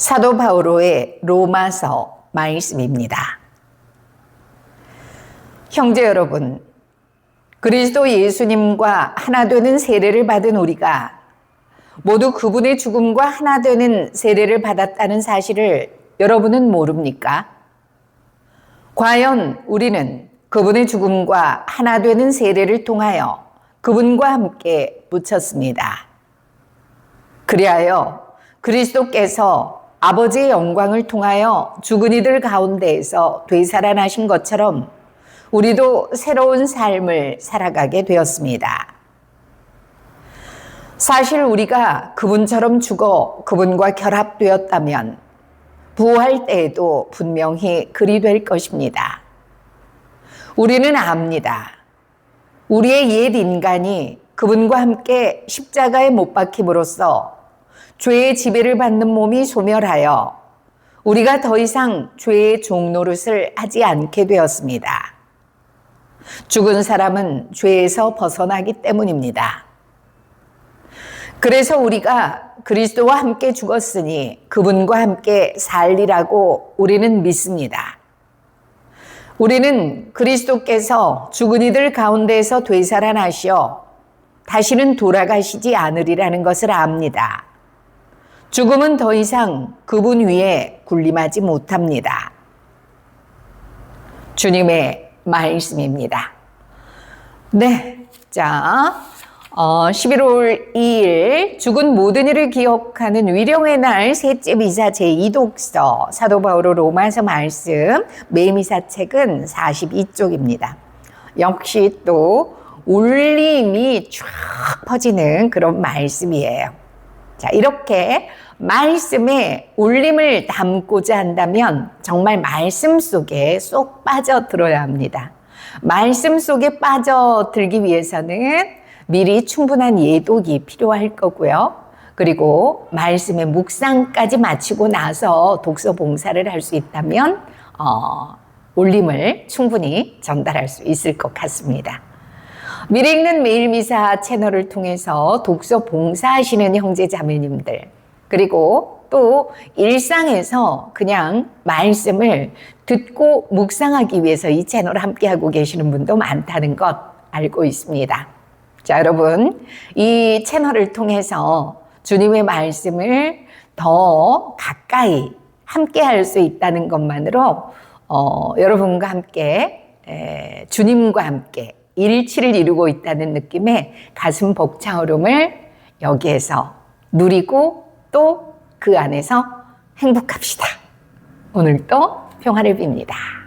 사도 바오로의 로마서 말씀입니다. 형제 여러분, 그리스도 예수님과 하나 되는 세례를 받은 우리가 모두 그분의 죽음과 하나 되는 세례를 받았다는 사실을 여러분은 모릅니까? 과연 우리는 그분의 죽음과 하나 되는 세례를 통하여 그분과 함께 묻혔습니다. 그리하여 그리스도께서 아버지의 영광을 통하여 죽은 이들 가운데에서 되살아나신 것처럼 우리도 새로운 삶을 살아가게 되었습니다. 사실 우리가 그분처럼 죽어 그분과 결합되었다면 부활 때에도 분명히 그리 될 것입니다. 우리는 압니다. 우리의 옛 인간이 그분과 함께 십자가에 못 박힘으로써 죄의 지배를 받는 몸이 소멸하여 우리가 더 이상 죄의 종노릇을 하지 않게 되었습니다. 죽은 사람은 죄에서 벗어나기 때문입니다. 그래서 우리가 그리스도와 함께 죽었으니 그분과 함께 살리라고 우리는 믿습니다. 우리는 그리스도께서 죽은 이들 가운데에서 되살아나시어 다시는 돌아가시지 않으리라는 것을 압니다. 죽음은 더 이상 그분 위에 군림하지 못합니다. 주님의 말씀입니다. 네. 자, 어, 11월 2일 죽은 모든 일을 기억하는 위령의 날 셋째 미사 제2독서 사도 바울의 로마서 말씀 매미사 책은 42쪽입니다. 역시 또 울림이 쫙 퍼지는 그런 말씀이에요. 자, 이렇게 말씀에 울림을 담고자 한다면 정말 말씀 속에 쏙 빠져들어야 합니다. 말씀 속에 빠져들기 위해서는 미리 충분한 예독이 필요할 거고요. 그리고 말씀의 묵상까지 마치고 나서 독서 봉사를 할 수 있다면 어, 울림을 충분히 전달할 수 있을 것 같습니다. 미리 읽는 매일 미사 채널을 통해서 독서 봉사하시는 형제 자매님들 그리고 또 일상에서 그냥 말씀을 듣고 묵상하기 위해서 이 채널을 함께하고 계시는 분도 많다는 것 알고 있습니다. 자, 여러분, 이 채널을 통해서 주님의 말씀을 더 가까이 함께 할 수 있다는 것만으로 어, 여러분과 함께 에, 주님과 함께 일치를 이루고 있다는 느낌의 가슴 벅차오름을 여기에서 누리고 또 그 안에서 행복합시다. 오늘도 평화를 빕니다.